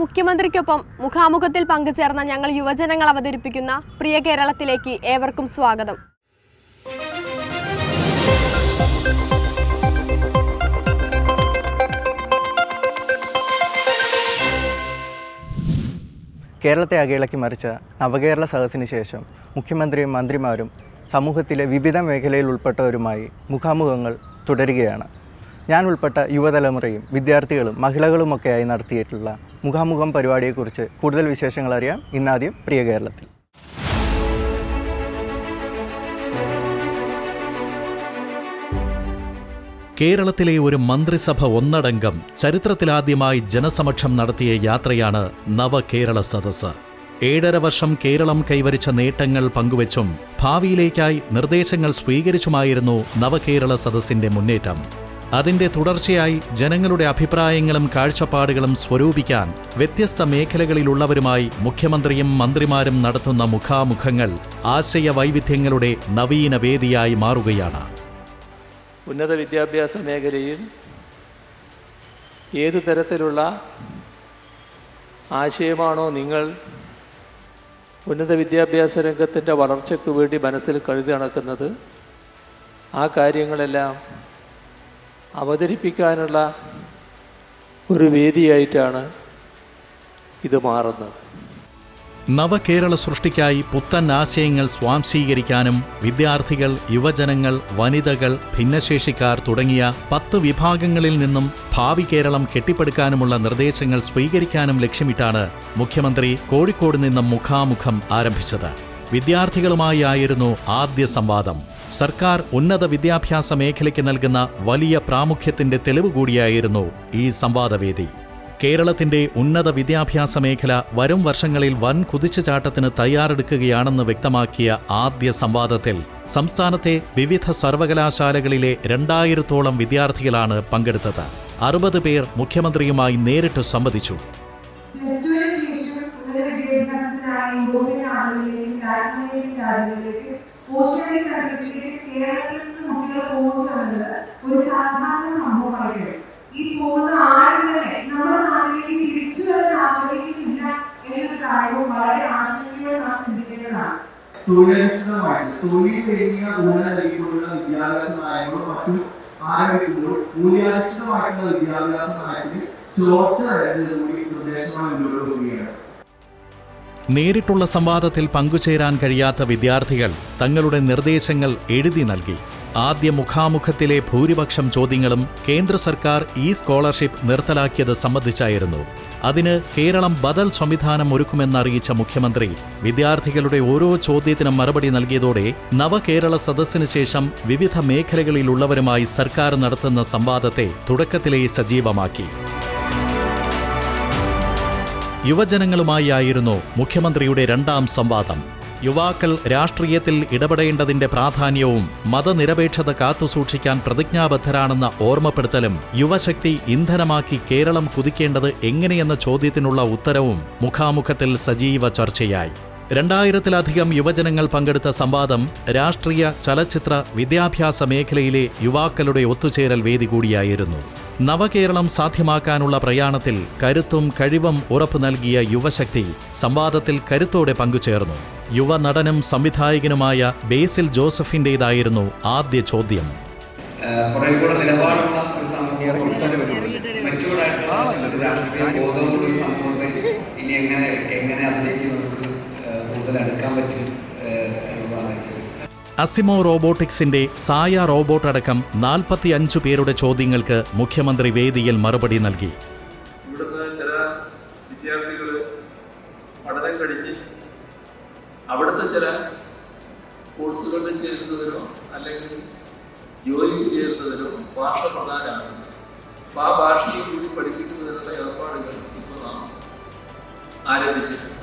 മുഖ്യമന്ത്രിക്കൊപ്പം മുഖാമുഖത്തിൽ പങ്കുചേർന്ന ഞങ്ങൾ യുവജനങ്ങൾ അവതരിപ്പിക്കുന്ന പ്രിയ കേരളത്തിലേക്ക് ഏവർക്കും സ്വാഗതം. കേരളത്തെ അകയിളക്കി മറിച്ച നവകേരള സദസ്സിന് ശേഷം മുഖ്യമന്ത്രിയും മന്ത്രിമാരും സമൂഹത്തിലെ വിവിധ മേഖലയിൽ ഉൾപ്പെട്ടവരുമായി മുഖാമുഖങ്ങൾ തുടരുകയാണ്. ഞാൻ ഉൾപ്പെട്ട യുവതലമുറയും വിദ്യാർത്ഥികളും മഹിളകളുമൊക്കെയായി നടത്തിയിട്ടുള്ള മുഖാമുഖം പരിപാടിയെക്കുറിച്ച് കൂടുതൽ വിശേഷങ്ങൾ അറിയാം ഇന്നാദ്യം പ്രിയ കേരളത്തിൽ. കേരളത്തിലെ ഒരു മന്ത്രിസഭ ഒന്നടങ്കം ചരിത്രത്തിലാദ്യമായി ജനസമക്ഷം നടത്തിയ യാത്രയാണ് നവകേരള സദസ്സ്. ഏഴര വർഷം കേരളം കൈവരിച്ച നേട്ടങ്ങൾ പങ്കുവച്ചും ഭാവിയിലേക്കായി നിർദ്ദേശങ്ങൾ സ്വീകരിച്ചുമായിരുന്നു നവകേരള സദസ്സിന്റെ മുന്നേറ്റം. അതിന്റെ തുടർച്ചയായി ജനങ്ങളുടെ അഭിപ്രായങ്ങളും കാഴ്ചപ്പാടുകളും സ്വരൂപിക്കാൻ വ്യത്യസ്ത മേഖലകളിലുള്ളവരുമായി മുഖ്യമന്ത്രിയും മന്ത്രിമാരും നടത്തുന്ന മുഖാമുഖങ്ങൾ ആശയ വൈവിധ്യങ്ങളുടെ നവീന വേദിയായി മാറുകയാണ്. ഉന്നത വിദ്യാഭ്യാസ മേഖലയിൽ ഏതു തരത്തിലുള്ള ആശയമാണോ നിങ്ങൾ ഉന്നത വിദ്യാഭ്യാസ രംഗത്തിന്റെ വളർച്ചയ്ക്ക് വേണ്ടി മനസ്സിൽ കഴുതി നടക്കുന്നത് ആ കാര്യങ്ങളെല്ലാം അവതരിപ്പിക്കാനുള്ള ഒരു വേദിയായിട്ടാണ് ഇത് മാറുന്നത്. നവകേരള സൃഷ്ടിക്കായി പുത്തൻ ആശയങ്ങൾ സ്വാംശീകരിക്കാനും വിദ്യാർത്ഥികൾ യുവജനങ്ങൾ വനിതകൾ ഭിന്നശേഷിക്കാർ തുടങ്ങിയ പത്ത് വിഭാഗങ്ങളിൽ നിന്നും ഭാവി കേരളം കെട്ടിപ്പടുക്കാനുമുള്ള നിർദ്ദേശങ്ങൾ സ്വീകരിക്കാനും ലക്ഷ്യമിട്ടാണ് മുഖ്യമന്ത്രി കോഴിക്കോട് നിന്നും മുഖാമുഖം ആരംഭിച്ചത്. വിദ്യാർത്ഥികളുമായി ആയിരുന്നു ആദ്യ സംവാദം. സർക്കാർ ഉന്നത വിദ്യാഭ്യാസ മേഖലയ്ക്ക് നൽകുന്ന വലിയ പ്രാമുഖ്യത്തിന്റെ തെളിവ് കൂടിയായിരുന്നു ഈ സംവാദവേദി. കേരളത്തിന്റെ ഉന്നത വിദ്യാഭ്യാസ മേഖല വരും വർഷങ്ങളിൽ വൻ കുതിച്ചുചാട്ടത്തിന് തയ്യാറെടുക്കുകയാണെന്ന് വ്യക്തമാക്കിയ ആദ്യ സംവാദത്തിൽ സംസ്ഥാനത്തെ വിവിധ സർവകലാശാലകളിലെ രണ്ടായിരത്തോളം വിദ്യാർത്ഥികളാണ് പങ്കെടുത്തത്. അറുപത് പേർ മുഖ്യമന്ത്രിയുമായി നേരിട്ട് സംവദിച്ചു. രാജ്യങ്ങളിലേക്കും കൺട്രീസിലേക്ക് കേരളത്തിൽ നിന്ന് കുട്ടികൾ പോകുന്നു ഒരു സാധാരണ സംഭവമായിട്ടുണ്ട് ഈ പോകുന്ന ആരും തന്നെ നമ്മുടെ നാട്ടിലേക്ക് തിരിച്ചു വരാൻ ആഗ്രഹിക്കുന്നില്ല എന്നൊരു കാര്യവും വളരെ ആശങ്കയോടെ നാം ചിന്തിക്കേണ്ടതാണ്. തൊഴിലധിഷ്ഠിതമായി തൊഴിൽ കഴിഞ്ഞ നൽകിക്കൊണ്ടുള്ള വിദ്യാഭ്യാസ നയങ്ങളും മറ്റും ആരംഭിക്കുമ്പോൾ മൂല്യാധിഷ്ഠിതമായിട്ടുള്ള വിദ്യാഭ്യാസ നയത്തിന് ചോർച്ച തരേണ്ടത് കൂടി നിർദ്ദേശമായി മുന്നോട്ട് പോവുകയാണ്. നേരിട്ടുള്ള സംവാദത്തിൽ പങ്കുചേരാൻ കഴിയാത്ത വിദ്യാർത്ഥികൾ തങ്ങളുടെ നിർദ്ദേശങ്ങൾ എഴുതി നൽകി. ആദ്യ മുഖാമുഖത്തിലെ ഭൂരിപക്ഷം ചോദ്യങ്ങളും കേന്ദ്ര സർക്കാർ ഈ സ്കോളർഷിപ്പ് നിർത്തലാക്കിയത് സംബന്ധിച്ചായിരുന്നു. അതിന് കേരളം ബദൽ സംവിധാനം ഒരുക്കുമെന്നറിയിച്ച മുഖ്യമന്ത്രി വിദ്യാർത്ഥികളുടെ ഓരോ ചോദ്യത്തിനും മറുപടി നൽകിയതോടെ നവകേരള സദസ്സിന് ശേഷം വിവിധ മേഖലകളിലുള്ളവരുമായി സർക്കാർ നടത്തുന്ന സംവാദത്തെ തുടക്കത്തിലേ സജീവമാക്കി. യുവജനങ്ങളുമായി ആയിരുന്നു മുഖ്യമന്ത്രിയുടെ രണ്ടാം സംവാദം. യുവാക്കൾ രാഷ്ട്രീയത്തിൽ ഇടപെടേണ്ടതിന്റെ പ്രാധാന്യവും മതനിരപേക്ഷത കാത്തുസൂക്ഷിക്കാൻ പ്രതിജ്ഞാബദ്ധരാണെന്ന ഓർമ്മപ്പെടുത്തലും യുവശക്തി ഇന്ധനമാക്കി കേരളം കുതിക്കേണ്ടത് എങ്ങനെയെന്ന ചോദ്യത്തിനുള്ള ഉത്തരവും മുഖാമുഖത്തിൽ സജീവ ചർച്ചയായി. രണ്ടായിരത്തിലധികം യുവജനങ്ങൾ പങ്കെടുത്ത സംവാദം രാഷ്ട്രീയ ചലച്ചിത്ര വിദ്യാഭ്യാസ മേഖലയിലെ യുവാക്കളുടെ ഒത്തുചേരൽ വേദി കൂടിയായിരുന്നു. നവകേരളം സാധ്യമാക്കാനുള്ള പ്രയാണത്തിൽ കരുത്തും കഴിവും ഉറപ്പു നൽകിയ യുവശക്തി സംവാദത്തിൽ കരുത്തോടെ പങ്കുചേർന്നു. യുവനടനും സംവിധായകനുമായ ബേസിൽ ജോസഫിന്റെതായിരുന്നു ആദ്യ ചോദ്യം. ഇനി എങ്ങനെ എങ്ങനെ അതിലേക്ക് നമുക്ക് കൂടുതൽ അടുക്കാൻ പറ്റും എന്നുള്ളതാണ് അസിമോ റോബോട്ടിക്സിന്റെ സായ റോബോട്ട് അടക്കം നാൽപ്പത്തി അഞ്ചു പേരുടെ ചോദ്യങ്ങൾക്ക് മുഖ്യമന്ത്രി വേദിയിൽ മറുപടി നൽകി. ഇവിടുന്ന് ചില വിദ്യാർത്ഥികൾ പഠനം കഴിഞ്ഞ് അവിടുത്തെ ചില കോഴ്സുകളിൽ ചേരുന്നതിനോ അല്ലെങ്കിൽ ജോലിക്ക് ചേരുന്നതിനോ ഭാഷ പ്രധാനമാണ്. അപ്പോൾ ആ ഭാഷയും കൂടി പഠിപ്പിക്കുന്നതിനുള്ള ഏർപ്പാടുകൾ ഇപ്പോൾ നാം ആരംഭിച്ചിട്ടുണ്ട്.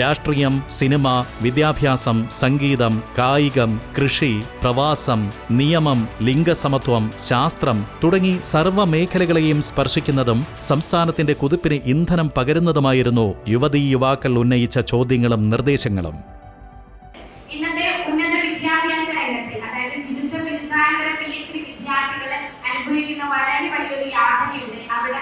രാഷ്ട്രീയം സിനിമ വിദ്യാഭ്യാസം സംഗീതം കായികം കൃഷി പ്രവാസം നിയമം ലിംഗസമത്വം ശാസ്ത്രം തുടങ്ങി സർവ മേഖലകളെയും സ്പർശിക്കുന്നതും സംസ്ഥാനത്തിന്റെ കുതിപ്പിന് ഇന്ധനം പകരുന്നതുമായിരുന്നു യുവതീ യുവാക്കൾ ഉന്നയിച്ച ചോദ്യങ്ങളും നിർദ്ദേശങ്ങളും. ഇന്നത്തെ ഉന്നത വിദ്യാഭ്യാസ രംഗത്ത് അതായത് ബിരുദ ബിരുദാനന്തര പി എച്ച് ഡി വിദ്യാർത്ഥികൾ അനുഭവിക്കുന്ന വളരെ വലിയൊരു യാതനയുണ്ട്. അവിടെ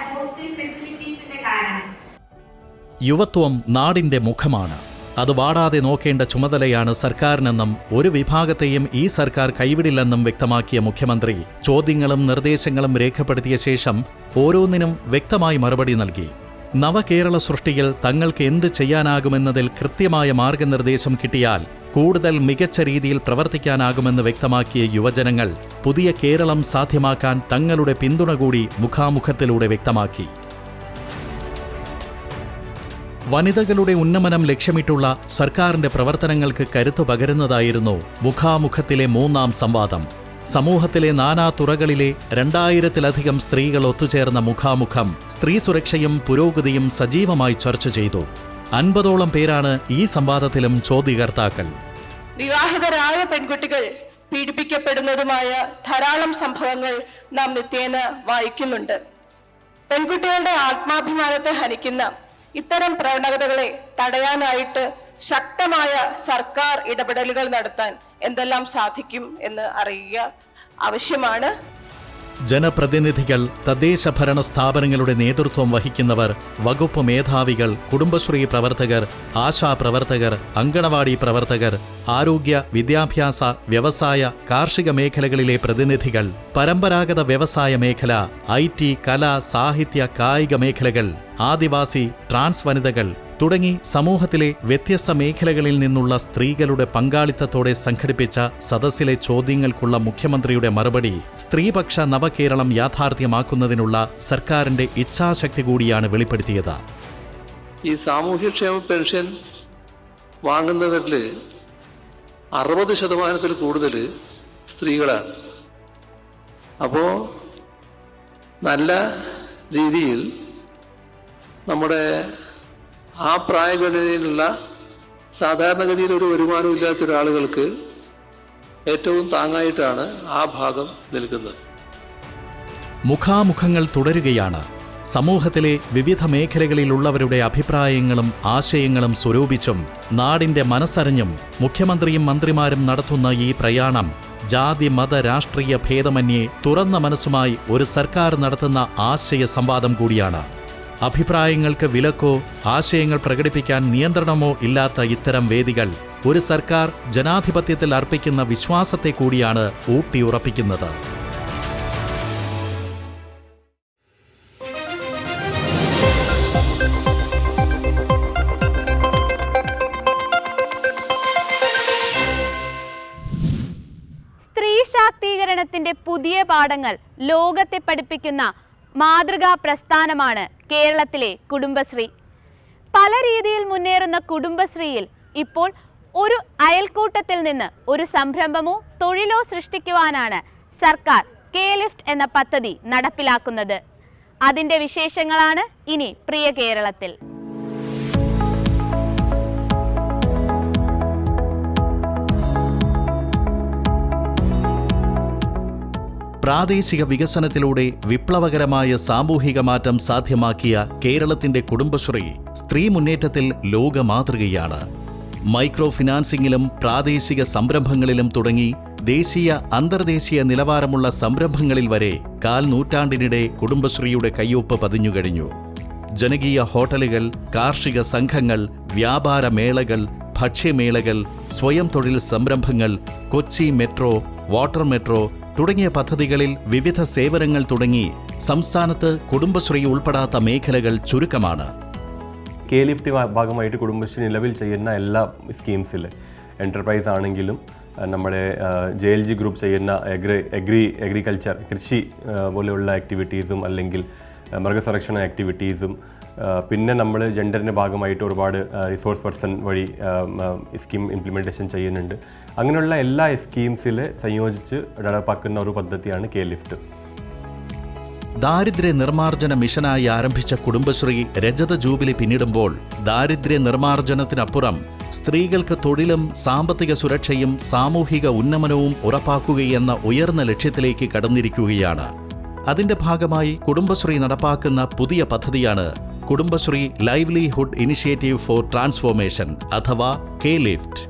യുവത്വം നാടിന്റെ മുഖമാണ്. അത് വാടാതെ നോക്കേണ്ട ചുമതലയാണ് സർക്കാരിനെന്നും ഒരു വിഭാഗത്തെയും ഈ സർക്കാർ കൈവിടില്ലെന്നും വ്യക്തമാക്കിയ മുഖ്യമന്ത്രി ചോദ്യങ്ങളും നിർദ്ദേശങ്ങളും രേഖപ്പെടുത്തിയ ശേഷം ഓരോന്നിനും വ്യക്തമായി മറുപടി നൽകി. നവകേരള സൃഷ്ടിയിൽ തങ്ങൾക്ക് എന്ത് ചെയ്യാനാകുമെന്നതിൽ കൃത്യമായ മാർഗനിർദ്ദേശം കിട്ടിയാൽ കൂടുതൽ മികച്ച രീതിയിൽ പ്രവർത്തിക്കാനാകുമെന്ന് വ്യക്തമാക്കിയ യുവജനങ്ങൾ പുതിയ കേരളം സാധ്യമാക്കാൻ തങ്ങളുടെ പിന്തുണ കൂടി മുഖാമുഖത്തിലൂടെ വ്യക്തമാക്കി. വനിതകളുടെ ഉന്നമനം ലക്ഷ്യമിട്ടുള്ള സർക്കാരിന്റെ പ്രവർത്തനങ്ങൾക്ക് കരുത്തു പകരുന്നതായിരുന്നു മുഖാമുഖത്തിലെ മൂന്നാം സംവാദം. സമൂഹത്തിലെ നാനാ തുറകളിലെ രണ്ടായിരത്തിലധികം സ്ത്രീകൾ ഒത്തുചേർന്ന മുഖാമുഖം സ്ത്രീ സുരക്ഷയും പുരോഗതിയും സജീവമായി ചർച്ച ചെയ്തു. അൻപതോളം പേരാണ് ഈ സംവാദത്തിലും ചോദ്യകർത്താക്കൾ. വിവാഹിതരായ പെൺകുട്ടികൾ പീഡിപ്പിക്കപ്പെടുന്നതുമായ ധാരാളം സംഭവങ്ങൾ നാം നിത്യേന വായിക്കുന്നുണ്ട്. പെൺകുട്ടികളുടെ ആത്മാഭിമാനത്തെ ഹനിക്കുന്ന ഇത്തരം പ്രവണതകളെ തടയാനായിട്ട് ശക്തമായ സർക്കാർ ഇടപെടലുകൾ നടത്താൻ എന്തെല്ലാം സാധിക്കും എന്ന് അറിയുക ആവശ്യമാണ്. ജനപ്രതിനിധികൾ തദ്ദേശ ഭരണ സ്ഥാപനങ്ങളുടെ നേതൃത്വം വഹിക്കുന്നവർ വകുപ്പ് മേധാവികൾ കുടുംബശ്രീ പ്രവർത്തകർ ആശാ പ്രവർത്തകർ അങ്കണവാടി പ്രവർത്തകർ ആരോഗ്യ വിദ്യാഭ്യാസ വ്യവസായ കാർഷിക മേഖലകളിലെ പ്രതിനിധികൾ പരമ്പരാഗത വ്യവസായ മേഖല ഐ ടി കല സാഹിത്യ കായിക മേഖലകൾ ആദിവാസി ട്രാൻസ് വനിതകൾ തുടങ്ങി സമൂഹത്തിലെ വ്യത്യസ്ത മേഖലകളിൽ നിന്നുള്ള സ്ത്രീകളുടെ പങ്കാളിത്തത്തോടെ സംഘടിപ്പിച്ച സദസ്സിലെ ചോദ്യങ്ങൾക്കുള്ള മുഖ്യമന്ത്രിയുടെ മറുപടി സ്ത്രീപക്ഷ നവകേരളം യാഥാർത്ഥ്യമാക്കുന്നതിനുള്ള സർക്കാരിന്റെ ഇച്ഛാശക്തി കൂടിയാണ് വെളിപ്പെടുത്തിയത്. ഈ സാമൂഹ്യക്ഷേമ പെൻഷൻ വാങ്ങുന്നവരിൽ അറുപത് ശതമാനത്തിൽ കൂടുതൽ സ്ത്രീകളാണ്. അപ്പോൾ നല്ല രീതിയിൽ നമ്മുടെ ആ പ്രായഘടനയിലുള്ള സാധാരണഗതിയിൽ ഒരു വരുമാനവും ഇല്ലാത്ത ഒരാളുകൾക്ക് ഏറ്റവും താങ്ങായിട്ടാണ് ആ ഭാഗം നിൽക്കുന്നത്. മുഖാമുഖങ്ങൾ തുടരുകയാണ്. സമൂഹത്തിലെ വിവിധ മേഖലകളിലുള്ളവരുടെ അഭിപ്രായങ്ങളും ആശയങ്ങളും സ്വരൂപിച്ചും നാടിന്റെ മനസ്സറിഞ്ഞും മുഖ്യമന്ത്രിയും മന്ത്രിമാരും നടത്തുന്ന ഈ പ്രയാണം ജാതി മത രാഷ്ട്രീയ ഭേദമന്യേ തുറന്ന മനസ്സുമായി ഒരു സർക്കാർ നടത്തുന്ന ആശയ സംവാദം കൂടിയാണ്. അഭിപ്രായങ്ങൾക്ക് വിലക്കോ ആശയങ്ങൾ പ്രകടിപ്പിക്കാൻ നിയന്ത്രണമോ ഇല്ലാത്ത ഇത്തരം വേദികൾ ഒരു സർക്കാർ ജനാധിപത്യത്തിൽ അർപ്പിക്കുന്ന വിശ്വാസത്തെ കൂടിയാണ് ഊട്ടിയുറപ്പിക്കുന്നത്. സ്ത്രീ ശാക്തീകരണത്തിന്റെ പുതിയ പാഠങ്ങൾ ലോകത്തെ പഠിപ്പിക്കുന്ന മാതൃകാ പ്രസ്ഥാനമാണ് കേരളത്തിലെ കുടുംബശ്രീ. പല രീതിയിൽ മുന്നേറുന്ന കുടുംബശ്രീയിൽ ഇപ്പോൾ ഒരു അയൽക്കൂട്ടത്തിൽ നിന്ന് ഒരു സംരംഭമോ തൊഴിലോ സൃഷ്ടിക്കുവാനാണ് സർക്കാർ കെ ലിഫ്റ്റ് എന്ന പദ്ധതി നടപ്പിലാക്കുന്നത്. അതിന്റെ വിശേഷങ്ങളാണ് ഇനി പ്രിയ കേരളത്തിൽ. പ്രാദേശിക വികസനത്തിലൂടെ വിപ്ലവകരമായ സാമൂഹിക മാറ്റം സാധ്യമാക്കിയ കേരളത്തിന്റെ കുടുംബശ്രീ സ്ത്രീ മുന്നേറ്റത്തിൽ ലോക മാതൃകയാണ് മൈക്രോ ഫിനാൻസിംഗിലും പ്രാദേശിക സംരംഭങ്ങളിലും തുടങ്ങി ദേശീയ അന്തർദേശീയ നിലവാരമുള്ള സംരംഭങ്ങളിൽ വരെ കാൽ നൂറ്റാണ്ടിനിടെ കുടുംബശ്രീയുടെ കയ്യൊപ്പ് പതിഞ്ഞുകഴിഞ്ഞു. ജനകീയ ഹോട്ടലുകൾ കാർഷിക സംഘങ്ങൾ വ്യാപാര മേളകൾ ഭക്ഷ്യമേളകൾ സ്വയം തൊഴിൽ സംരംഭങ്ങൾ കൊച്ചി മെട്രോ വാട്ടർ മെട്രോ തുടങ്ങിയ പദ്ധതികളിൽ വിവിധ സേവനങ്ങൾ തുടങ്ങി സംസ്ഥാനത്ത് കുടുംബശ്രീ ഉൾപ്പെടാത്ത മേഖലകൾ ചുരുക്കമാണ്. കെ ലിഫ്റ്റ് ഭാഗമായിട്ട് കുടുംബശ്രീ നിലവിൽ ചെയ്യുന്ന എല്ലാ സ്കീംസിൽ എന്റർപ്രൈസ് ആണെങ്കിലും നമ്മുടെ ജെ എൽ ജി ഗ്രൂപ്പ് ചെയ്യുന്ന എഗ്രി എഗ്രി അഗ്രികൾച്ചർ കൃഷി പോലെയുള്ള ആക്ടിവിറ്റീസും അല്ലെങ്കിൽ മൃഗസംരക്ഷണ ആക്ടിവിറ്റീസും പിന്നെ നമ്മൾ ജെൻഡറിന്റെ ഭാഗമായിട്ട് ഒരുപാട് റിസോഴ്സ് പേഴ്സൺ വഴി സ്കീം ഇംപ്ലിമെന്റേഷൻ ചെയ്യുന്നുണ്ട്. അങ്ങനെയുള്ള എല്ലാ സ്കീംസിൽ സംയോജിച്ച് നടപ്പാക്കുന്ന ഒരു പദ്ധതിയാണ് കെ ലിഫ്റ്റ് ദാരിദ്ര്യ നിർമ്മാർജന മിഷനായി ആരംഭിച്ച കുടുംബശ്രീ രജത ജൂബിലി പിന്നിടുമ്പോൾ ദാരിദ്ര്യ നിർമ്മാർജനത്തിനപ്പുറം സ്ത്രീകൾക്ക് തൊഴിലും സാമ്പത്തിക സുരക്ഷയും സാമൂഹിക ഉന്നമനവും ഉറപ്പാക്കുകയെന്ന ഉയർന്ന ലക്ഷ്യത്തിലേക്ക് കടന്നിരിക്കുകയാണ്. അതിന്റെ ഭാഗമായി കുടുംബശ്രീ നടപ്പാക്കുന്ന പുതിയ പദ്ധതിയാണ് Kudumbashree livelihood initiative for transformation അഥവാ കെ ലിഫ്റ്റ്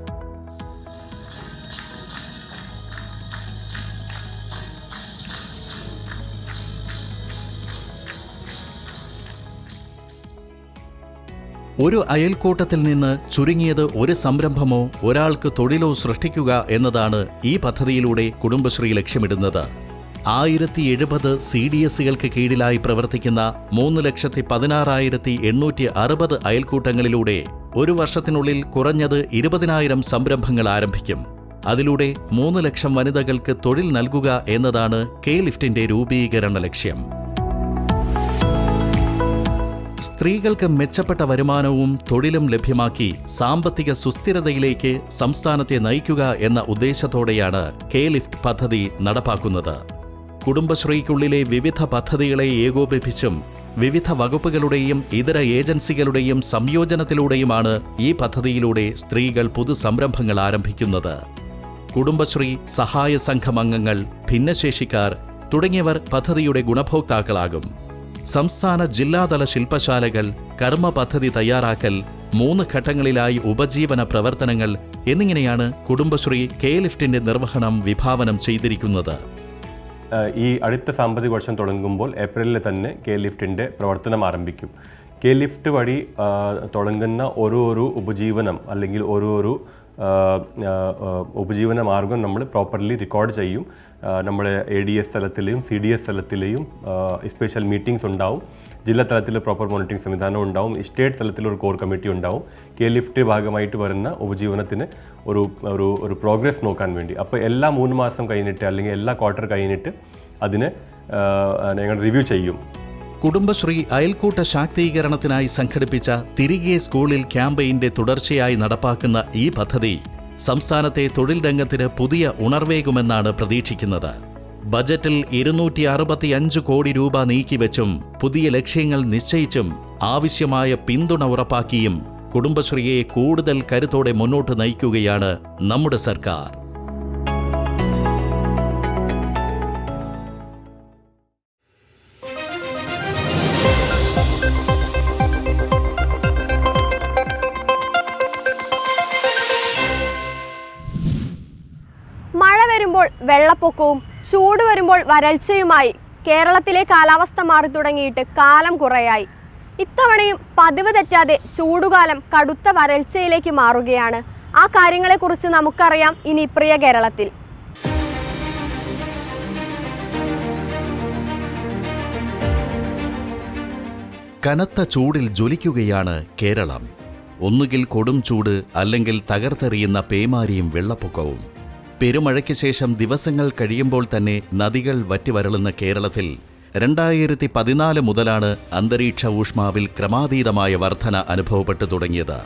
ഒരു അയൽക്കൂട്ടത്തിൽ നിന്ന് ചുരുങ്ങിയത് ഒരു സംരംഭമോ ഒരാൾക്ക് തൊഴിലോ സൃഷ്ടിക്കുക എന്നതാണ് ഈ പദ്ധതിയിലൂടെ കുടുംബശ്രീ ലക്ഷ്യമിടുന്നത്. ആയിരത്തി എഴുപത് സി ഡി എസുകൾക്ക് കീഴിലായി പ്രവർത്തിക്കുന്ന മൂന്ന് ലക്ഷത്തി പതിനാറായിരത്തി എണ്ണൂറ്റി അറുപത് അയൽക്കൂട്ടങ്ങളിലൂടെ ഒരു വർഷത്തിനുള്ളിൽ കുറഞ്ഞത് ഇരുപതിനായിരം സംരംഭങ്ങൾ ആരംഭിക്കും. അതിലൂടെ മൂന്ന് ലക്ഷം വനിതകൾക്ക് തൊഴിൽ നൽകുക എന്നതാണ് കെ ലിഫ്റ്റിന്റെ രൂപീകരണ ലക്ഷ്യം. സ്ത്രീകൾക്ക് മെച്ചപ്പെട്ട വരുമാനവും തൊഴിലും ലഭ്യമാക്കി സാമ്പത്തിക സുസ്ഥിരതയിലേക്ക് സംസ്ഥാനത്തെ നയിക്കുക എന്ന ഉദ്ദേശത്തോടെയാണ് കെ ലിഫ്റ്റ് പദ്ധതി നടപ്പാക്കുന്നത്. കുടുംബശ്രീക്കുള്ളിലെ വിവിധ പദ്ധതികളെ ഏകോപിപ്പിച്ചും വിവിധ വകുപ്പുകളുടെയും ഇതര ഏജൻസികളുടെയും സംയോജനത്തിലൂടെയുമാണ് ഈ പദ്ധതിയിലൂടെ സ്ത്രീകൾ പുതുസംരംഭങ്ങൾ ആരംഭിക്കുന്നത്. കുടുംബശ്രീ സഹായ സംഘം അംഗങ്ങൾ ഭിന്നശേഷിക്കാർ തുടങ്ങിയവർ പദ്ധതിയുടെ ഗുണഭോക്താക്കളാകും. സംസ്ഥാന ജില്ലാതല ശില്പശാലകൾ കർമ്മ പദ്ധതി തയ്യാറാക്കൽ മൂന്ന് ഘട്ടങ്ങളിലായി ഉപജീവന പ്രവർത്തനങ്ങൾ എന്നിങ്ങനെയാണ് കുടുംബശ്രീ കെ ലിഫ്റ്റിന്റെ നിർവഹണം വിഭാവനം ചെയ്തിരിക്കുന്നത്. ഈ അടുത്ത സാമ്പത്തിക വർഷം തുടങ്ങുമ്പോൾ ഏപ്രിലിൽ തന്നെ കെ ലിഫ്റ്റിന്റെ പ്രവർത്തനം ആരംഭിക്കും. കെ ലിഫ്റ്റ് വഴി തുടങ്ങുന്ന ഓരോ ഒരു ഉപജീവനം അല്ലെങ്കിൽ ഓരോ ഒരു ഉപജീവന മാർഗം നമ്മൾ പ്രോപ്പർലി റെക്കോർഡ് ചെയ്യും. നമ്മുടെ എ ഡി എസ് തലത്തിലെയും സി ഡി എസ് തലത്തിലെയും സ്പെഷ്യൽ മീറ്റിംഗ്സ് ഉണ്ടാവും. ജില്ലാ തലത്തിൽ പ്രോപ്പർ മോണിറ്ററിംഗ് സംവിധാനം ഉണ്ടാവും. സ്റ്റേറ്റ് തലത്തിൽ ഒരു കോർ കമ്മിറ്റി ഉണ്ടാവും. കെ ലിഫ്റ്റ് ഭാഗമായിട്ട് വരുന്ന ഉപജീവനത്തിന് ഒരു ഒരു ഒരു പ്രോഗ്രസ് നോക്കാൻ വേണ്ടി. അപ്പോൾ എല്ലാ മൂന്ന് മാസം കഴിഞ്ഞിട്ട് അല്ലെങ്കിൽ എല്ലാ ക്വാർട്ടർ കഴിഞ്ഞിട്ട് അതിന് ഞങ്ങൾ റിവ്യൂ ചെയ്യും. കുടുംബശ്രീ അയൽക്കൂട്ട ശാക്തീകരണത്തിനായി സംഘടിപ്പിച്ച തിരികെ സ്കൂളിൽ ക്യാമ്പയിന്റെ തുടർച്ചയായി നടപ്പാക്കുന്ന ഈ പദ്ധതി സംസ്ഥാനത്തെ തൊഴിൽ രംഗത്തിന് പുതിയ ഉണർവേകുമെന്നാണ് പ്രതീക്ഷിക്കുന്നത്. ബജറ്റിൽ ഇരുന്നൂറ്റി അറുപത്തിയഞ്ച് കോടി രൂപ നീക്കിവെച്ചും പുതിയ ലക്ഷ്യങ്ങൾ നിശ്ചയിച്ചും ആവശ്യമായ പിന്തുണ ഉറപ്പാക്കിയും കുടുംബശ്രീയെ കൂടുതൽ കരുത്തോടെ മുന്നോട്ട് നയിക്കുകയാണ് നമ്മുടെ സർക്കാർ. മഴ വരുമ്പോൾ വെള്ളപ്പൊക്കവും ചൂട് വരുമ്പോൾ വരൾച്ചയുമായി കേരളത്തിലെ കാലാവസ്ഥ മാറി തുടങ്ങിയിട്ട് കാലം കുറയായി. ഇത്തവണയും പതിവ് തെറ്റാതെ ചൂടുകാലം കടുത്ത വരൾച്ചയിലേക്ക് മാറുകയാണ്. ആ കാര്യങ്ങളെക്കുറിച്ച് നമുക്കറിയാം ഇനി പ്രിയ കേരളത്തിൽ. കനത്ത ചൂടിൽ ജ്വലിക്കുകയാണ് കേരളം. ഒന്നുകിൽ കൊടും ചൂട് അല്ലെങ്കിൽ തകർത്തെറിയുന്ന പേമാരിയും വെള്ളപ്പൊക്കവും. പെരുമഴയ്ക്ക് ശേഷം ദിവസങ്ങൾ കഴിയുമ്പോൾ തന്നെ നദികൾ വറ്റിവരളുന്ന കേരളത്തിൽ രണ്ടായിരത്തി പതിനാല് മുതലാണ് അന്തരീക്ഷ ഊഷ്മാവിൽ ക്രമാതീതമായ വർധന അനുഭവപ്പെട്ടു തുടങ്ങിയത്.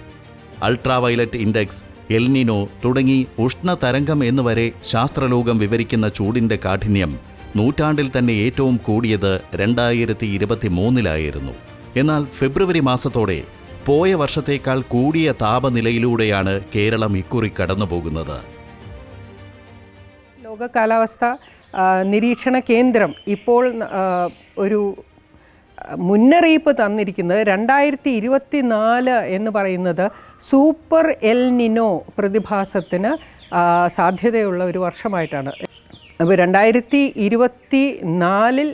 അൾട്രാവയലറ്റ് ഇൻഡെക്സ് എൽനിനോ തുടങ്ങി ഉഷ്ണതരംഗം എന്നുവരെ ശാസ്ത്രലോകം വിവരിക്കുന്ന ചൂടിന്റെ കാഠിന്യം നൂറ്റാണ്ടിൽ തന്നെ ഏറ്റവും കൂടിയത് രണ്ടായിരത്തി ഇരുപത്തി മൂന്നിലായിരുന്നു എന്നാൽ ഫെബ്രുവരി മാസത്തോടെ പോയ വർഷത്തേക്കാൾ കൂടിയ താപനിലയിലൂടെയാണ് കേരളം ഇക്കുറി കടന്നുപോകുന്നത്. ലോക കാലാവസ്ഥ നിരീക്ഷണ കേന്ദ്രം ഇപ്പോൾ ഒരു മുന്നറിയിപ്പ് തന്നിരിക്കുന്നത് രണ്ടായിരത്തി ഇരുപത്തി നാല് എന്ന് പറയുന്നത് സൂപ്പർ എൽ നിനോ പ്രതിഭാസത്തിന് സാധ്യതയുള്ള ഒരു വർഷമായിട്ടാണ്. അപ്പോൾ രണ്ടായിരത്തി ഇരുപത്തി നാലിൽ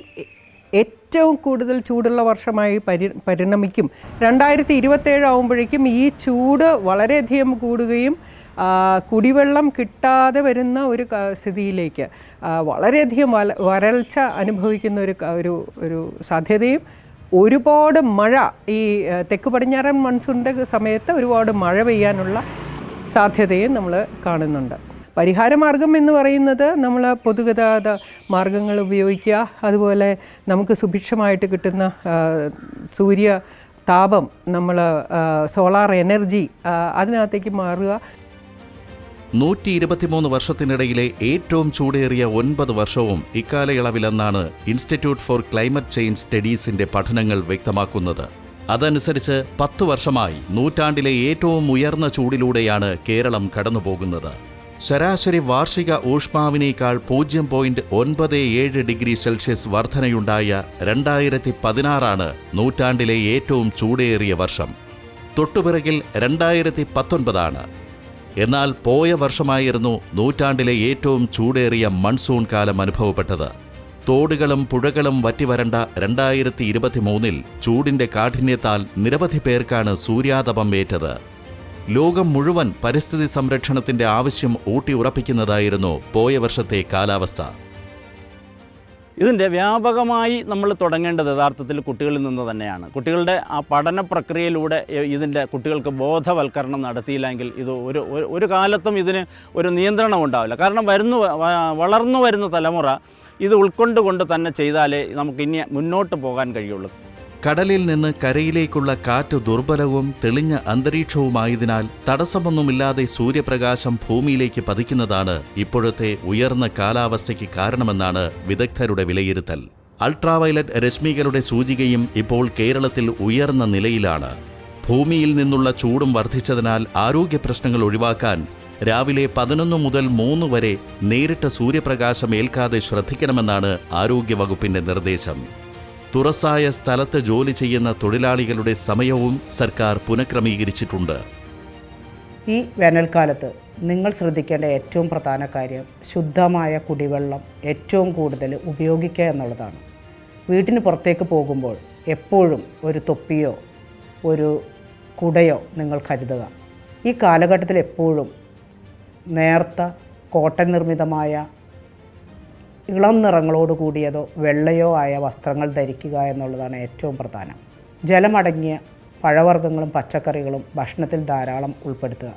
ഏറ്റവും കൂടുതൽ ചൂടുള്ള വർഷമായി പരി പരിണമിക്കും. രണ്ടായിരത്തി ഇരുപത്തേഴ് ആകുമ്പോഴേക്കും ഈ ചൂട് വളരെയധികം കൂടുകയും കുടിവെള്ളം കിട്ടാതെ വരുന്ന ഒരു സ്ഥിതിയിലേക്ക് വളരെയധികം വരൾച്ച അനുഭവിക്കുന്ന ഒരു ഒരു ഒരു സാധ്യതയും ഒരുപാട് മഴ ഈ തെക്ക് പടിഞ്ഞാറൻ മൺസൂണിന്റെ സമയത്ത് ഒരുപാട് മഴ പെയ്യാനുള്ള സാധ്യതയും നമ്മൾ കാണുന്നുണ്ട്. പരിഹാരമാർഗം എന്ന് പറയുന്നത് നമ്മൾ പൊതുഗതാഗത മാർഗങ്ങൾ ഉപയോഗിക്കുക അതുപോലെ നമുക്ക് സുഭിക്ഷമായിട്ട് കിട്ടുന്ന സൂര്യ താപം നമ്മൾ സോളാർ എനർജി അതിനകത്തേക്ക് മാറുക നൂറ്റി ഇരുപത്തിമൂന്ന് വർഷത്തിനിടയിലെ ഏറ്റവും ചൂടേറിയ ഒൻപത് വർഷവും ഇക്കാലയളവിലെന്നാണ് ഇൻസ്റ്റിറ്റ്യൂട്ട് ഫോർ ക്ലൈമറ്റ് ചേഞ്ച് സ്റ്റഡീസിന്റെ പഠനങ്ങൾ വ്യക്തമാക്കുന്നത്. അതനുസരിച്ച് പത്തു വർഷമായി നൂറ്റാണ്ടിലെ ഏറ്റവും ഉയർന്ന ചൂടിലൂടെയാണ് കേരളം കടന്നുപോകുന്നത്. ശരാശരി വാർഷിക ഊഷ്മാവിനേക്കാൾ പൂജ്യം പോയിന്റ് ഒൻപത് ഏഴ് ഡിഗ്രി സെൽഷ്യസ് വർധനയുണ്ടായ രണ്ടായിരത്തി പതിനാറാണ് നൂറ്റാണ്ടിലെ ഏറ്റവും ചൂടേറിയ വർഷം. തൊട്ടുപിറകിൽ രണ്ടായിരത്തി പത്തൊൻപതാണ് എന്നാൽ പോയ വർഷമായിരുന്നു നൂറ്റാണ്ടിലെ ഏറ്റവും ചൂടേറിയ മൺസൂൺ കാലം അനുഭവപ്പെട്ടത്. തോടുകളും പുഴകളും വറ്റിവരണ്ട രണ്ടായിരത്തി ഇരുപത്തിമൂന്നിൽ ചൂടിന്റെ കാഠിന്യത്താൽ നിരവധി പേർക്കാണ് സൂര്യാതപം ഏറ്റത്. ലോകം മുഴുവൻ പരിസ്ഥിതി സംരക്ഷണത്തിന്റെ ആവശ്യം ഊട്ടിയുറപ്പിക്കുന്നതായിരുന്നു പോയ വർഷത്തെ കാലാവസ്ഥ. ഇതിന്റെ വ്യാപകമായി നമ്മൾ തുടങ്ങേണ്ടത് യഥാർത്ഥത്തിൽ കുട്ടികളിൽ നിന്ന് തന്നെയാണ്. കുട്ടികളുടെ ആ പഠന പ്രക്രിയയിലൂടെ ഇതിന്റെ കുട്ടികൾക്ക് ബോധവൽക്കരണം നടത്തിയില്ലെങ്കിൽ ഇത് ഒരു ഒരു- കാലത്തും ഇതിന് ഒരു നിയന്ത്രണം ഉണ്ടാവില്ല. കാരണം വരുന്നു വളർന്നു വരുന്ന തലമുറ ഇത് ഉൾക്കൊണ്ടുകൊണ്ട് തന്നെ ചെയ്താലേ നമുക്ക് ഇനി മുന്നോട്ട് പോകാൻ കഴിയുള്ളൂ. കടലിൽ നിന്ന് കരയിലേക്കുള്ള കാറ്റ് ദുർബലവും തെളിഞ്ഞ അന്തരീക്ഷവുമായതിനാൽ തടസ്സമൊന്നുമില്ലാതെ സൂര്യപ്രകാശം ഭൂമിയിലേക്ക് പതിക്കുന്നതാണ് ഇപ്പോഴത്തെ ഉയർന്ന കാലാവസ്ഥയ്ക്ക് കാരണമെന്നാണ് വിദഗ്ധരുടെ വിലയിരുത്തൽ. അൾട്രാവയലറ്റ് രശ്മികളുടെ സൂചികയും ഇപ്പോൾ കേരളത്തിൽ ഉയർന്ന നിലയിലാണ്. ഭൂമിയിൽ നിന്നുള്ള ചൂടും വർദ്ധിച്ചതിനാൽ ആരോഗ്യ പ്രശ്നങ്ങൾ ഒഴിവാക്കാൻ രാവിലെ പതിനൊന്ന് മുതൽ മൂന്ന് വരെ നേരിട്ട് സൂര്യപ്രകാശം ഏൽക്കാതെ ശ്രദ്ധിക്കണമെന്നാണ് ആരോഗ്യവകുപ്പിന്റെ നിർദ്ദേശം. തുറസായ സ്ഥലത്ത് ജോലി ചെയ്യുന്ന തൊഴിലാളികളുടെ സമയവും സർക്കാർ പുനഃക്രമീകരിച്ചിട്ടുണ്ട്. ഈ വേനൽക്കാലത്ത് നിങ്ങൾ ശ്രദ്ധിക്കേണ്ട ഏറ്റവും പ്രധാന കാര്യം ശുദ്ധമായ കുടിവെള്ളം ഏറ്റവും കൂടുതൽ ഉപയോഗിക്കുക എന്നുള്ളതാണ്. വീട്ടിന് പുറത്തേക്ക് പോകുമ്പോൾ എപ്പോഴും ഒരു തൊപ്പിയോ ഒരു കുടയോ നിങ്ങൾ കരുതുക. ഈ കാലഘട്ടത്തിൽ എപ്പോഴും നേർത്ത കോട്ടൺ നിർമ്മിതമായ ഇളം നിറങ്ങളോട് കൂടിയതോ വെള്ളയോ ആയ വസ്ത്രങ്ങൾ ധരിക്കുക എന്നുള്ളതാണ് ഏറ്റവും പ്രധാനം. ജലമടങ്ങിയ പഴവർഗങ്ങളും പച്ചക്കറികളും ഭക്ഷണത്തിൽ ധാരാളം ഉൾപ്പെടുത്തുക.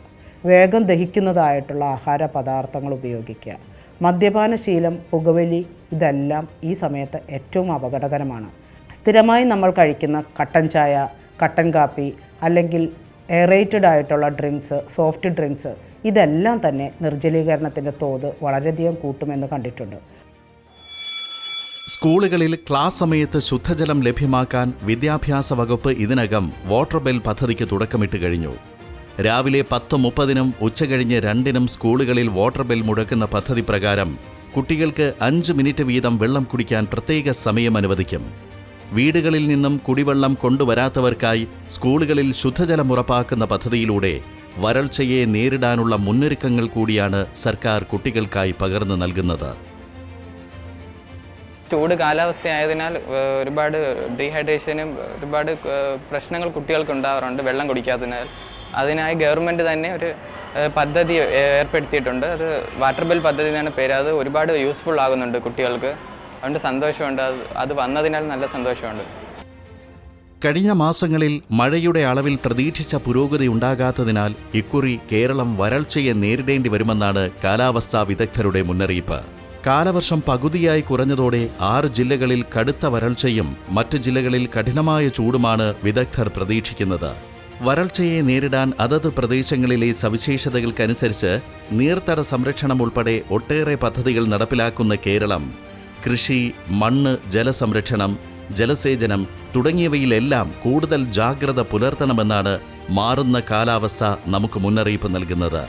വേഗം ദഹിക്കുന്നതായിട്ടുള്ള ആഹാര പദാർത്ഥങ്ങൾ ഉപയോഗിക്കുക. മദ്യപാനശീലം പുകവലി ഇതെല്ലാം ഈ സമയത്ത് ഏറ്റവും അപകടകരമാണ്. സ്ഥിരമായി നമ്മൾ കഴിക്കുന്ന കട്ടൻ ചായ കട്ടൻ കാപ്പി അല്ലെങ്കിൽ എയറേറ്റഡ് ആയിട്ടുള്ള ഡ്രിങ്ക്സ് സോഫ്റ്റ് ഡ്രിങ്ക്സ് ഇതെല്ലാം തന്നെ നിർജലീകരണത്തിന്റെ തോത് വളരെയധികം കൂട്ടുമെന്ന് കണ്ടിട്ടുണ്ട്. സ്കൂളുകളിൽ ക്ലാസ് സമയത്ത് ശുദ്ധജലം ലഭ്യമാക്കാൻ വിദ്യാഭ്യാസ വകുപ്പ് ഇതിനകം വാട്ടർ ബെൽ പദ്ധതിക്ക് തുടക്കമിട്ട് കഴിഞ്ഞു. രാവിലെ പത്ത് മുപ്പതിനും ഉച്ചകഴിഞ്ഞ് രണ്ടിനും സ്കൂളുകളിൽ വാട്ടർ ബെൽ മുടക്കുന്ന പദ്ധതി പ്രകാരം കുട്ടികൾക്ക് അഞ്ച് മിനിറ്റ് വീതം വെള്ളം കുടിക്കാൻ പ്രത്യേക സമയം അനുവദിക്കും. വീടുകളിൽ നിന്നും കുടിവെള്ളം കൊണ്ടുവരാത്തവർക്കായി സ്കൂളുകളിൽ ശുദ്ധജലം ഉറപ്പാക്കുന്ന പദ്ധതിയിലൂടെ വരൾച്ചയെ നേരിടാനുള്ള മുന്നൊരുക്കങ്ങൾ കൂടിയാണ് സർക്കാർ കുട്ടികൾക്കായി പകർന്നു നൽകുന്നത്. ചൂട് കാലാവസ്ഥയായതിനാൽ ഒരുപാട് ഡീഹൈഡ്രേഷനും ഒരുപാട് പ്രശ്നങ്ങൾ കുട്ടികൾക്ക് ഉണ്ടാവാറുണ്ട് വെള്ളം കുടിക്കാത്തതിനാൽ. അതിനായി ഗവൺമെന്റ് തന്നെ ഒരു പദ്ധതി ഏർപ്പെടുത്തിയിട്ടുണ്ട്. അത് വാട്ടർ ബിൽ പദ്ധതി എന്നാണ് പേര്. അത് ഒരുപാട് യൂസ്ഫുൾ ആകുന്നുണ്ട് കുട്ടികൾക്ക്. അതുകൊണ്ട് സന്തോഷമുണ്ട്. അത് അത് വന്നതിനാൽ നല്ല സന്തോഷമുണ്ട്. കഴിഞ്ഞ മാസങ്ങളിൽ മഴയുടെ അളവിൽ പ്രതീക്ഷിച്ച പുരോഗതി ഉണ്ടാകാത്തതിനാൽ ഇക്കുറി കേരളം വരൾച്ചയെ നേരിടേണ്ടി വരുമെന്നാണ് കാലാവസ്ഥാ വിദഗ്ധരുടെ മുന്നറിയിപ്പ്. കാലവർഷം പകുതിയായി കുറഞ്ഞതോടെ ആറ് ജില്ലകളിൽ കടുത്ത വരൾച്ചയും മറ്റ് ജില്ലകളിൽ കഠിനമായ ചൂടുമാണ് വിദഗ്ധർ പ്രതീക്ഷിക്കുന്നത്. വരൾച്ചയെ നേരിടാൻ അതത് പ്രദേശങ്ങളിലെ സവിശേഷതകൾക്കനുസരിച്ച് നീർത്തട സംരക്ഷണം ഉൾപ്പെടെ ഒട്ടേറെ പദ്ധതികൾ നടപ്പിലാക്കുന്ന കേരളം കൃഷി മണ്ണ് ജലസംരക്ഷണം ജലസേചനം തുടങ്ങിയവയിലെല്ലാം കൂടുതൽ ജാഗ്രത പുലർത്തണമെന്നാണ് മാറുന്ന കാലാവസ്ഥ നമുക്ക് മുന്നറിയിപ്പ് നൽകുന്നത്.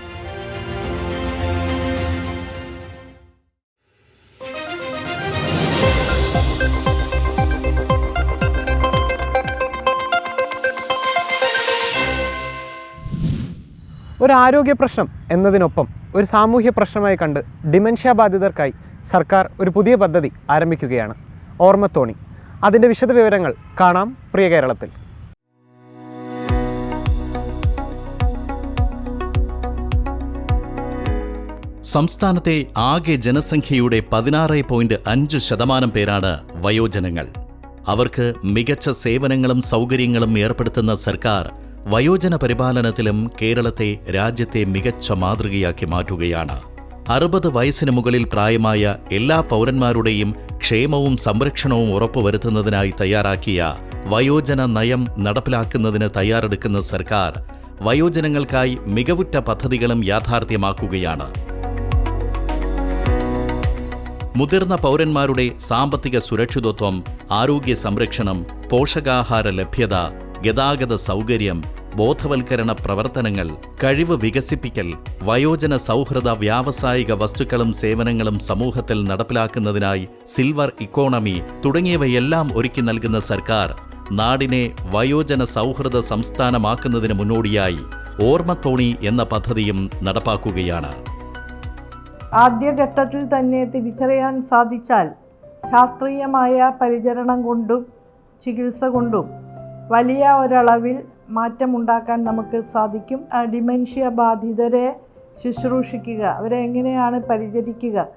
ആരോഗ്യ പ്രശ്നം എന്നതിനൊപ്പം ഒരു സാമൂഹ്യ പ്രശ്നമായി കണ്ട് ഡിമെൻഷ്യ ബാധിതർക്കായി സർക്കാർ ഒരു പുതിയ പദ്ധതി ആരംഭിക്കുകയാണ്. ഓർമ്മത്തോണി അതിന്റെ വിശദവിവരങ്ങൾ കാണാം പ്രിയ കേരളത്തിൽ. സംസ്ഥാനത്തെ ആകെ ജനസംഖ്യയുടെ പതിനാറ് പോയിന്റ് അഞ്ച് ശതമാനം പേരാണ് വയോജനങ്ങൾ. അവർക്ക് മികച്ച സേവനങ്ങളും സൗകര്യങ്ങളും ഏർപ്പെടുത്തുന്ന സർക്കാർ വയോജന പരിപാലനത്തിലും കേരളത്തെ രാജ്യത്തെ മികച്ച മാതൃകയാക്കി മാറ്റുകയാണ്. അറുപത് വയസ്സിന് മുകളിൽ പ്രായമായ എല്ലാ പൗരന്മാരുടെയും ക്ഷേമവും സംരക്ഷണവും ഉറപ്പുവരുത്തുന്നതിനായി തയ്യാറാക്കിയ വയോജന നയം നടപ്പിലാക്കുന്നതിന് തയ്യാറെടുക്കുന്ന സർക്കാർ വയോജനങ്ങൾക്കായി മികവുറ്റ പദ്ധതികളും യാഥാർത്ഥ്യമാക്കുകയാണ്. മുതിർന്ന പൗരന്മാരുടെ സാമ്പത്തിക സുരക്ഷിതത്വം ആരോഗ്യ സംരക്ഷണം പോഷകാഹാര ലഭ്യത ഗതാഗത സൗകര്യം ബോധവൽക്കരണ പ്രവർത്തനങ്ങൾ കഴിവ് വികസിപ്പിക്കൽ വയോജന സൗഹൃദ വ്യാവസായിക വസ്തുക്കളും സേവനങ്ങളും സമൂഹത്തിൽ നടപ്പിലാക്കുന്നതിനായി സിൽവർ ഇക്കോണമി തുടങ്ങിയവയെല്ലാം ഒരുക്കി നൽകുന്ന സർക്കാർ നാടിനെ വയോജന സൗഹൃദ സംസ്ഥാനമാക്കുന്നതിന് മുന്നോടിയായി ഓർമ്മത്തോണി എന്ന പദ്ധതിയും നടപ്പാക്കുകയാണ്. ആദ്യഘട്ടത്തിൽ തന്നെ തിരിച്ചറിയാൻ സാധിച്ചാൽ ശാസ്ത്രീയമായ പരിചരണം കൊണ്ടും ചികിത്സ കൊണ്ടും വലിയ ഒരളവിൽ മാറ്റമുണ്ടാക്കാൻ നമുക്ക് സാധിക്കും. ഡിമെൻഷ്യ ബാധിതരെ ശുശ്രൂഷിക്കുക അവരെ എങ്ങനെയാണ് പരിചരിക്കുക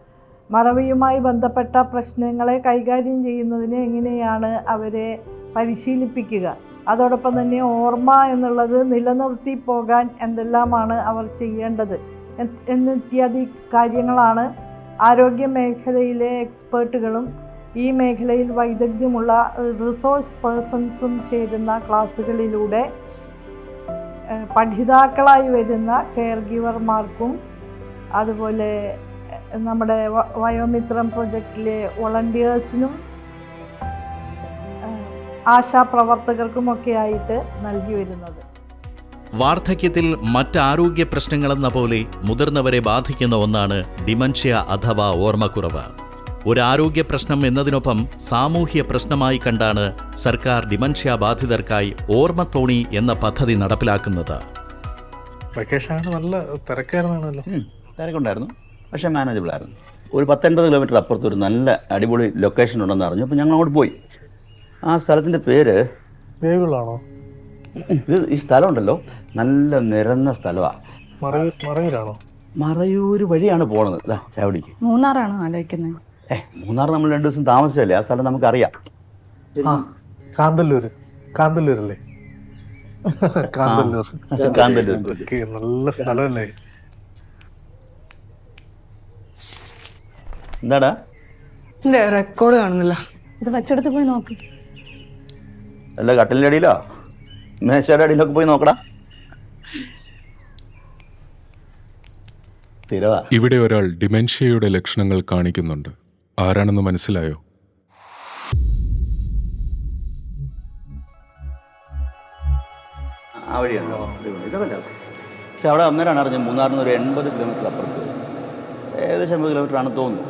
മറവിയുമായി ബന്ധപ്പെട്ട പ്രശ്നങ്ങളെ കൈകാര്യം ചെയ്യുന്നതിന് എങ്ങനെയാണ് അവരെ പരിശീലിപ്പിക്കുക അതോടൊപ്പം തന്നെ ഓർമ്മ എന്നുള്ളത് നിലനിർത്തി പോകാൻ എന്തെല്ലാമാണ് അവർ ചെയ്യേണ്ടത് എന്ന് എന്നിത്യാദി കാര്യങ്ങളാണ്. ആരോഗ്യ മേഖലയിലെ എക്സ്പേർട്ടുകളും ഈ മേഖലയിൽ വൈദഗ്ധ്യമുള്ള റിസോഴ്സ് പേഴ്സൺസും ചേരുന്ന ക്ലാസ്സുകളിലൂടെ പഠിതാക്കളായി വരുന്ന കെയർ ഗിവർമാർക്കും അതുപോലെ നമ്മുടെ വയോമിത്രം പ്രൊജക്റ്റിലെ വോളണ്ടിയേഴ്സിനും ആശാപ്രവർത്തകർക്കുമൊക്കെയായിട്ട് നൽകി വരുന്നത്. വാർദ്ധക്യത്തിൽ മറ്റാരോഗ്യ പ്രശ്നങ്ങളെന്ന പോലെ മുതിർന്നവരെ ബാധിക്കുന്ന ഒന്നാണ് ഡിമൻഷ്യ അഥവാ ഓർമ്മക്കുറവ്. ഒരു ആരോഗ്യ പ്രശ്നം എന്നതിനൊപ്പം സാമൂഹ്യ പ്രശ്നമായി കണ്ടാണ് സർക്കാർ ഡിമൻഷ്യ ബാധിതർക്കായി ഓർമ്മത്തോണി എന്ന പദ്ധതി നടപ്പിലാക്കുന്നത്. നല്ല തിരക്കായിരുന്നാണല്ലോ തിരക്കുണ്ടായിരുന്നു. പക്ഷേ മാനേജബിൾ ആയിരുന്നു. ഒരു പത്തൊൻപത് കിലോമീറ്റർ അപ്പുറത്ത് ഒരു നല്ല അടിപൊളി ലൊക്കേഷൻ ഉണ്ടെന്ന് അറിഞ്ഞു. അപ്പോൾ ഞങ്ങൾ അങ്ങോട്ട് പോയി. ആ സ്ഥലത്തിന്റെ പേര് വേവിളാണോ ഇത് ഈ സ്ഥലമുണ്ടല്ലോ. നല്ല നിരന്ന സ്ഥലമാണ് മറയൂർ മറയൂരാണോ മറയൂർ വഴിയാണ് പോണത്. ചാവടിക്ക് മൂന്നാറാണോ ആലോചിക്കുന്നത് ഏ മൂന്നാർ നമ്മൾ രണ്ടു ദിവസം താമസിച്ചല്ലേ? ആ സ്ഥലം നമുക്കറിയാം. ആ കാന്തല്ലൂര് കാന്തല്ലൂരല്ലേ? കാന്തല്ലൂർ. കാന്തല്ലൂർ. ഓക്കേ, നല്ല സ്ഥലമല്ലേ? എന്താടാ? എന്റെ റെക്കോർഡ് കാണുന്നില്ല. ഇത് വെച്ചെടുത്ത് പോയി നോക്ക്. അല്ല കട്ടലിന്റെ അടിയിലോ? മേശയുടെ അടിയിലൊക്കെ പോയി നോക്കടാ. സ്ഥിരവാ. ഇവിടെ ഒരാൾ ഡിമെൻഷ്യയുടെ ലക്ഷണങ്ങൾ കാണിക്കുന്നുണ്ട്. ആരാണെന്ന് മനസ്സിലായോ? ഇതല്ല പക്ഷെ അവിടെ അന്നേരമാണ് അറിഞ്ഞത് മൂന്നാറിൽ നിന്ന് ഒരു എൺപത് കിലോമീറ്റർ അപ്പുറത്ത് ഏകദേശം എൺപത് കിലോമീറ്റർ ആണ് തോന്നുന്നു.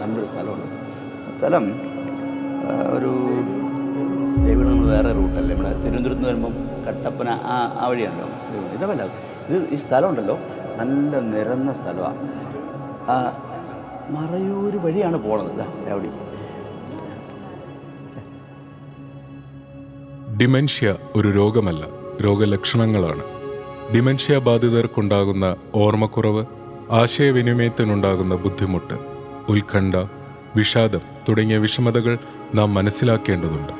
നല്ലൊരു സ്ഥലമുണ്ട്. സ്ഥലം ഒരു ഇവിടെ നമ്മൾ വേറെ റൂട്ടല്ലേ. നമ്മുടെ തിരുവനന്തപുരത്ത് നിന്ന് വരുമ്പം കട്ടപ്പന ആ ആ വഴിയാണല്ലോ ഇതല്ല ഇത് ഈ സ്ഥലമുണ്ടല്ലോ. നല്ല നിരന്ന സ്ഥലമാണ് മറയൂർ വഴിയാണ് പോണത്. ഇതാ ചാവടി ഡിമെൻഷ്യ ഒരു രോഗമല്ല രോഗലക്ഷണങ്ങളാണ്. ഡിമെൻഷ്യ ബാധിതർക്കുണ്ടാകുന്ന ഓർമ്മക്കുറവ് ആശയവിനിമയത്തിനുണ്ടാകുന്ന ബുദ്ധിമുട്ട് ഉത്കണ്ഠ വിഷാദം തുടങ്ങിയ വിഷമതകൾ നാം മനസ്സിലാക്കേണ്ടതുണ്ട്.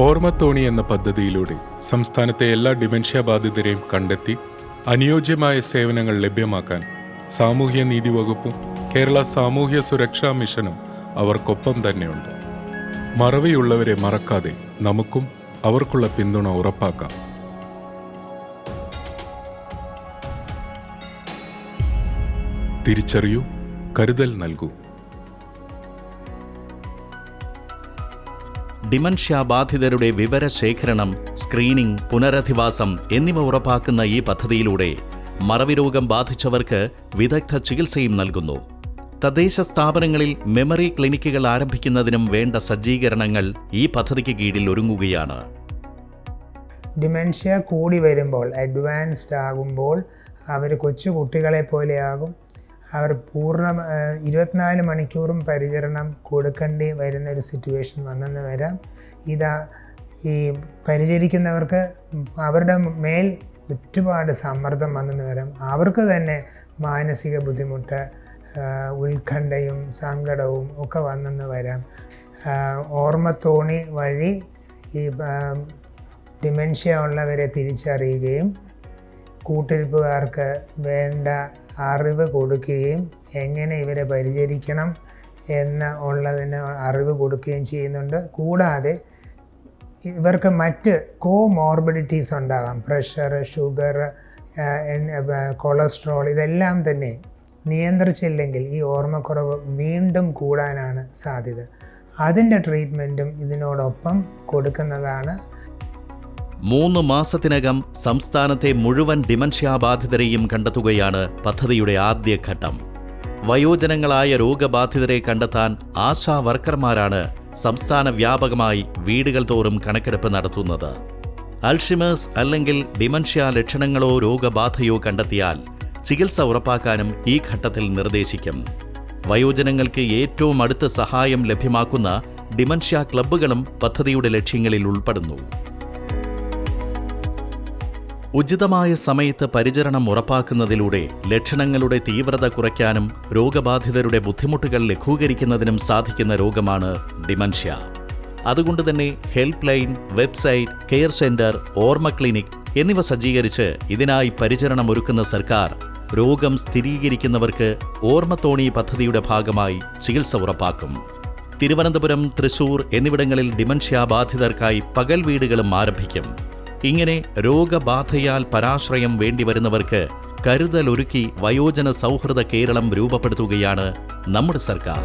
ഓർമ്മത്തോണി എന്ന പദ്ധതിയിലൂടെ സംസ്ഥാനത്തെ എല്ലാ ഡിമെൻഷ്യ ബാധിതരെയും കണ്ടെത്തി അനുയോജ്യമായ സേവനങ്ങൾ ലഭ്യമാക്കാൻ സാമൂഹ്യ നീതി വകുപ്പും കേരള സാമൂഹ്യ സുരക്ഷാ മിഷനും അവർക്കൊപ്പം തന്നെയുണ്ട്. മറവിയുള്ളവരെ മറക്കാതെ നമുക്കും അവർക്കുള്ള പിന്തുണ ഉറപ്പാക്കാം. തിരിച്ചറിയൂ കരുതൽ നൽകൂ. ഡിമൻഷ്യ ബാധിതരുടെ വിവരശേഖരണം സ്ക്രീനിംഗ് പുനരധിവാസം എന്നിവ ഉറപ്പാക്കുന്ന ഈ പദ്ധതിയിലൂടെ മറവിരോഗം ബാധിച്ചവർക്ക് വിദഗ്ധ ചികിത്സയും നൽകുന്നു. തദ്ദേശ സ്ഥാപനങ്ങളിൽ മെമ്മറി ക്ലിനിക്കുകൾ ആരംഭിക്കുന്നതിനും വേണ്ട സജ്ജീകരണങ്ങൾ ഈ പദ്ധതിക്ക് കീഴിൽ ഒരുങ്ങുകയാണ്. ഡിമെൻഷ്യ കൂടി വരുമ്പോൾ അഡ്വാൻസ്ഡ് ആകുമ്പോൾ അവർ കൊച്ചു കുട്ടികളെ പോലെയാകും. അവർ പൂർണ ഇരുപത്തിനാല് മണിക്കൂറും പരിചരണം കൊടുക്കേണ്ടി വരുന്ന ഒരു സിറ്റുവേഷൻ വന്നെന്ന് വരാം. ഇതാ ഈ പരിചരിക്കുന്നവർക്ക് അവരുടെ മേൽ ഒരുപാട് സമ്മർദ്ദം വന്നെന്ന് വരാം അവർക്ക് തന്നെ മാനസിക ബുദ്ധിമുട്ട് ഉത്കണ്ഠയും സങ്കടവും ഒക്കെ വന്നെന്ന് വരാം ഓർമ്മത്തോണി വഴി ഈ ഡിമെൻഷ്യ ഉള്ളവരെ തിരിച്ചറിയുകയും കൂട്ടിരിപ്പുകാർക്ക് വേണ്ട അറിവ് കൊടുക്കുകയും എങ്ങനെ ഇവരെ പരിചരിക്കണം എന്ന് ഉള്ളതിന് അറിവ് കൊടുക്കുകയും ചെയ്യുന്നുണ്ട്. കൂടാതെ ഇവർക്ക് മറ്റ് കോമോർബിഡിറ്റീസ് ഉണ്ടാകാം. പ്രഷർ ഷുഗർ കൊളസ്ട്രോൾ ഇതെല്ലാം തന്നെ നിയന്ത്രിച്ചില്ലെങ്കിൽ ഈ ഓർമ്മക്കുറവ് വീണ്ടും കൂടാനാണ് സാധ്യത. അതിന്റെ ട്രീറ്റ്മെന്റും ഇതിനോടൊപ്പം കൊടുക്കുന്നതാണ്. മൂന്ന് മാസത്തിനകം സംസ്ഥാനത്തെ മുഴുവൻ ബാധിതരെയും കണ്ടെത്തുകയാണ് പദ്ധതിയുടെ ആദ്യഘട്ടം വയോജനങ്ങളായ രോഗബാധിതരെ കണ്ടെത്താൻ ആശാ വർക്കർമാരാണ് സംസ്ഥാന വ്യാപകമായി വീടുകൾ തോറും കണക്കെടുപ്പ് നടത്തുന്നത്. അൽഷിമേഴ്സ് അല്ലെങ്കിൽ ഡിമൻഷ്യ ലക്ഷണങ്ങളോ രോഗബാധയോ കണ്ടെത്തിയാൽ ചികിത്സ ഉറപ്പാക്കാനും ഈ ഘട്ടത്തിൽ നിർദ്ദേശിക്കും. വയോജനങ്ങൾക്ക് ഏറ്റവും അടുത്ത സഹായം ലഭ്യമാക്കുന്ന ഡിമൻഷ്യ ക്ലബ്ബുകളും പദ്ധതിയുടെ ലക്ഷ്യങ്ങളിൽ ഉൾപ്പെടുന്നു. ഉചിതമായ സമയത്ത് പരിചരണം ഉറപ്പാക്കുന്നതിലൂടെ ലക്ഷണങ്ങളുടെ തീവ്രത കുറയ്ക്കാനും രോഗബാധിതരുടെ ബുദ്ധിമുട്ടുകൾ ലഘൂകരിക്കുന്നതിനും സാധിക്കുന്ന രോഗമാണ് ഡിമൻഷ്യ. അതുകൊണ്ട് തന്നെ help line website care centre ഓർമ്മ ക്ലിനിക് എന്നിവ സജ്ജീകരിച്ച് ഇതിനായി പരിചരണം ഒരുക്കുന്ന സർക്കാർ രോഗം സ്ഥിരീകരിക്കുന്നവർക്ക് ഓർമ്മത്തോണി പദ്ധതിയുടെ ഭാഗമായി ചികിത്സ ഉറപ്പാക്കും. തിരുവനന്തപുരം തൃശൂർ എന്നിവിടങ്ങളിൽ ഡിമൻഷ്യ ബാധിതർക്കായി പകൽ വീടുകളും ആരംഭിക്കും. ഇങ്ങനെ രോഗബാധയാൽ പരാശ്രയം വേണ്ടിവരുന്നവർക്ക് കരുതലൊരുക്കി വയോജന സൗഹൃദ കേരളം രൂപപ്പെടുത്തുകയാണ് നമ്മുടെ സർക്കാർ.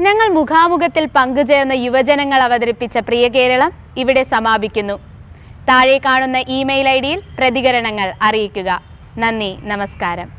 ഞങ്ങൾ മുഖാമുഖത്തിൽ പങ്കുചേർന്ന യുവജനങ്ങൾ അവതരിപ്പിച്ച പ്രിയ കേരളം ഇവിടെ സമാപിക്കുന്നു. താഴെ കാണുന്ന ഇമെയിൽ ഐ ഡിയിൽ പ്രതികരണങ്ങൾ അറിയിക്കുക. നന്ദി നമസ്കാരം.